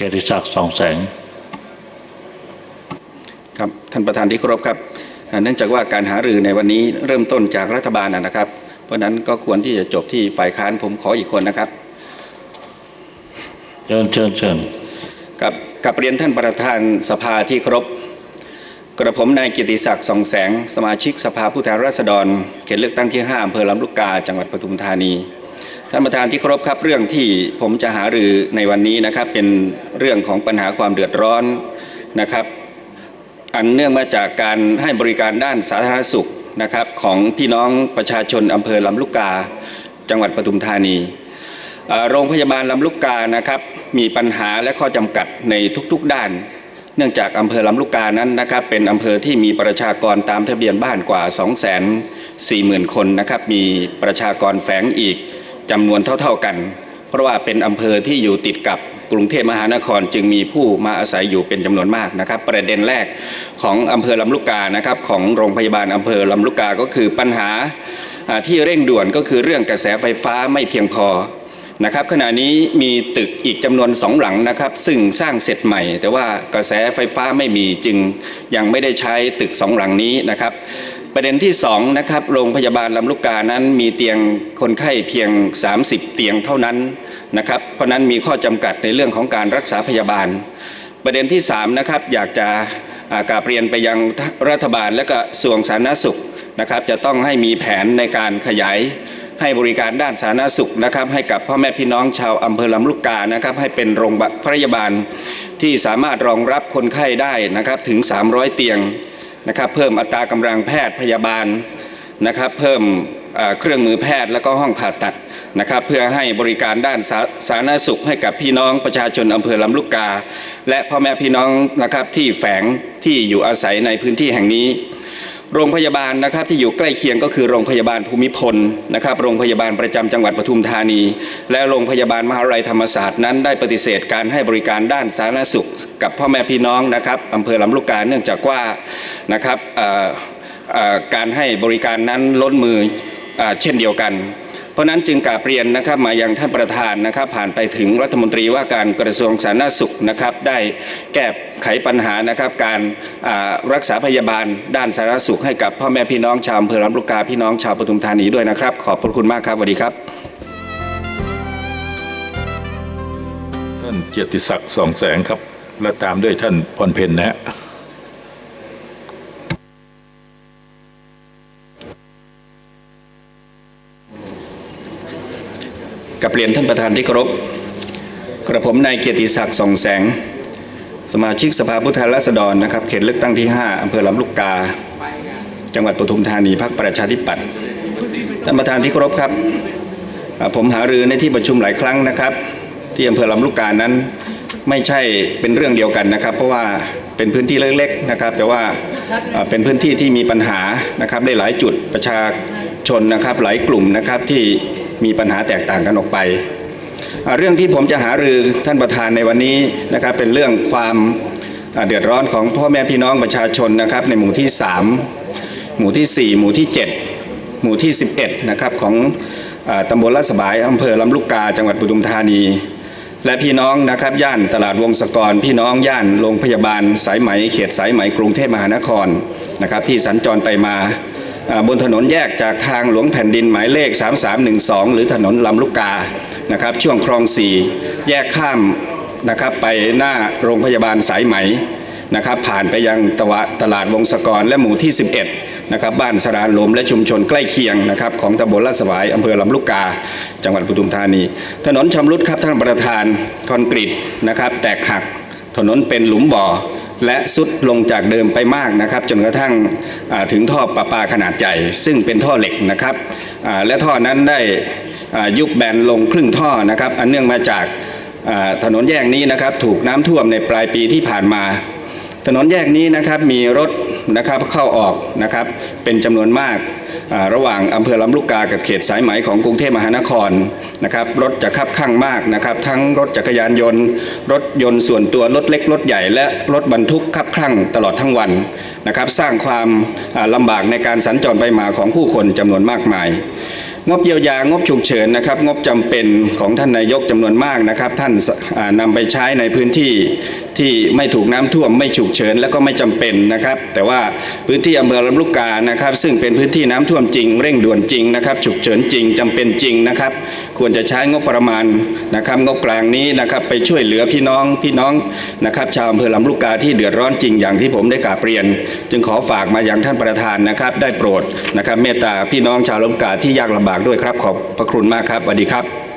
กียรติศักดิ์สองแสงครับท่านประธานที่เคารพครับอ่าเนื่องจากว่าการหารือในวันนี้เริ่มต้นจากรัฐบาลนะนะครับ เพราะฉะนั้นก็ควรที่จะจบที่ฝ่ายค้านผมขออีกคนนะครับเชิญเชิญเชิญกับกับเรียนท่านประธานสภาที่เคารพกระผมนายกิติศักดิ์สองแสง สมาชิกสภาผู้แทนราษฎรเขตเลือกตั้งที่ 5อำเภอลำลูกกาจังหวัดปทุมธานี ท่านประธานที่เคารพครับเรื่องที่ผมจะหารือในวันนี้นะครับ เป็นเรื่องของปัญหาความเดือดร้อนนะครับ อันเนื่องมาจากการให้บริการด้านสาธารณสุขนะครับ ของพี่น้องประชาชนอำเภอลำลูกกา จังหวัดปทุมธานีโรงพยาบาลลำลูกกานะครับมีปัญหาและข้อจำกัดในทุกๆด้าน เนื่องจากอำเภอลำลูกกานั้นนะครับ เป็นอำเภอที่มีประชากรตามทะเบียนบ้านกว่า 2 4 0 0 0 0 คนนะครับ มีประชากรแฝงอีก จำนวนเท่าๆกัน เพราะว่าเป็นอำเภอที่อยู่ติดกับกรุงเทพมหานครจึงมีผู้มาอาศัยอยู่เป็นจำนวนมากนะครับ ประเด็นแรกของอำเภอลำลูกกานะครับของโรงพยาบาลอำเภอลำลูกกาก็คือปัญหาที่เร่งด่วนก็คือเรื่องกระแสไฟฟ้าไม่เพียงพอนะครับขณะนี้มีตึกอีกจำนวนสองหลังนะครับซึ่งสร้างเสร็จใหม่ แต่ว่ากระแสไฟฟ้าไม่มีจึงยังไม่ได้ใช้ตึกสองหลังนี้นะครับ ประเด็นที่2นะครับโรงพยาบาลลำลูกกานั้นมีเตียงคนไข้เพียง 30 เตียงเท่านั้นนะครับเพราะนั้นมีข้อจำกัดในเรื่องของการรักษาพยาบาล ประเด็นที่3นะครับอยากจะากราบเรียนไปยังรัฐบาลและก็กระทรวงสาธารณสุขนะครับจะต้องให้มีแผนในการขยายให้บริการด้านสาธารณสุขนะครับให้กับพ่อแม่พี่น้องชาวอำเภอลำลูกกานะครับให้เป็นโรงพยาบาลที่สามารถรองรับคนไข้ได้นะครับถึง 300 เตียง นะครับเพิ่มอัตรากำลังแพทย์พยาบาลนะครับเพิ่มเครื่องมือแพทย์และก็ห้องผ่าตัดนะครับเพื่อให้บริการด้านสาธารณสุขให้กับพี่น้องประชาชนอำเภอลำลูกกา และพ่อแม่พี่น้องนะครับที่แฝงที่อยู่อาศัยในพื้นที่แห่งนี้ โรงพยาบาลนะครับที่อยู่ใกล้เคียงก็คือโรงพยาบาลภูมิพลนะครับ โรงพยาบาลประจำจังหวัดปทุมธานี และโรงพยาบาลมหาวิทยาลัยธรรมศาสตร์นั้นได้ปฏิเสธการให้บริการด้านสาธารณสุข กับพ่อแม่พี่น้องนะครับอำเภอลำลูกกาเนื่องจากว่านะครับการให้บริการนั้นล้นมืออเช่นเดียวกัน เพราะนั้นจึงกราบเรียนนะครับมายังท่านประธานนะครับ ผ่านไปถึงรัฐมนตรีว่าการกระทรวงสาธารณสุขนะครับ ได้แก้ไขปัญหานะครับการรักษาพยาบาลด้านสาธารณสุขให้กับพ่อแม่พี่น้องชาวอำเภอลำลูกกาพี่น้องชาวปทุมธานีด้วยนะครับ ขอบพระคุณมากครับสวัสดีครับท่านเกียรติศักดิ์สองแสงครับ และตามด้วยท่านพรเพนนะฮะ กับเรียนท่านประธานที่เคารพกระผมนายเกียรติศักดิ์ส่องแสง สมาชิกสภาผู้แทนราษฎรนะครับ เขตเลือกตั้งที่ 5อำเภอลำลูกกา จังหวัดปทุมธานีพรรคประชาธิปัตย์ท่านประธานที่เคารพครับ ผมหารือในที่ประชุมหลายครั้งนะครับ ที่อำเภอลำลูกกานั้น ไม่ใช่เป็นเรื่องเดียวกันนะครับ เพราะว่าเป็นพื้นที่เล็กๆนะครับ แต่ว่าอ่าเป็นพื้นที่ที่มีปัญหานะครับได้หลายจุดประชาชนนะครับหลายกลุ่มนะครับที่ มีปัญหาแตกต่างกันออกไป เรื่องที่ผมจะหารือท่านประธานในวันนี้นะครับเป็นเรื่องความเดือดร้อนของพ่อแม่พี่น้องประชาชนนะครับในหมู่ที่ 3 หมู่ที่ 4 หมู่ที่ 7 หมู่ที่ 11นะครับของอตำบลลาดสบายอำเภอลำลูกกาจังหวัดปทุมธานี และพี่น้องนะครับย่านตลาดวงศกร พี่น้องย่านโรงพยาบาลสายไหมเขตสายไหมกรุงเทพมหานครนะครับที่สัญจรไปมา บนถนนแยกจากทางหลวงแผ่นดินหมายเลข 3312 หรือถนนลำลูกกานะครับช่วงคลองสี่แยกข้ามนะครับไปหน้าโรงพยาบาลสายไหมนะครับผ่านไปยังตวะตลาดวงศกรและหมู่ที่ 11นะครับบ้านสรานลมและชุมชนใกล้เคียงนะครับของตำบลลาดสวายอำเภอลำลูกกา จังหวัดปทุมธานี ถนนชำรุดครับท่านประธานคอนกรีตนะครับแตกหักถนนเป็นหลุมบ่อ และสุดลงจากเดิมไปมากนะครับ จนกระทั่งถึงท่อประปาขนาดใหญ่ซึ่งเป็นท่อเหล็กนะครับและท่อนั้นได้ยุบแบนลงครึ่งท่อนะครับอันเนื่องมาจากถนนแยกนี้นะครับถูกน้ำท่วมในปลายปีที่ผ่านมา ถนนแยกนี้นะครับมีรถ นะครับเข้าออกนะครับเป็นจำนวนมากระหว่างอำเภอลำลูกกากับเขตสายไหมของกรุงเทพมหานครนะครับรถจะคับข้างมากนะครับทั้งรถจักรยานยนต์ รถยนต์ส่วนตัวรถเล็กรถใหญ่และรถบรรทุกคับข้างตลอดทั้งวันนะครับสร้างความอ่าลำบากในการสัญจรไปมาของผู้คนจำนวนมากมายงบเยียวยางบฉุกเฉินนะครับงบจำเป็นของท่านนายกจำนวนมากนะครับ ท่านสอ่านำไปใช้ในพื้นที่ที่ไม่ถูกน้ำท่วมไม่ฉุกเฉินและก็ไม่จำเป็นนะครับ แต่ว่าพื้นที่อำเภอลำลูกกานะครับ ซึ่งเป็นพื้นที่น้ำท่วมจริง เร่งด่วนจริงนะครับ ฉุกเฉินจริงจำเป็นจริงนะครับ ควรจะใช้งบประมาณนะครับ งบกลางนี้นะครับไปช่วยเหลือพี่น้องพี่น้องนะครับ ชาวอำเภอลำลูกกาที่เดือดร้อนจริงอย่างที่ผมได้กราบเรียน จึงขอฝากมาอย่างท่านประธานนะครับ ได้โปรดนะครับ เมตตาพี่น้องชาวลำลูกกาที่ยากลำบากด้วยครับขอบพระคุณมากครับสวัสดีครับ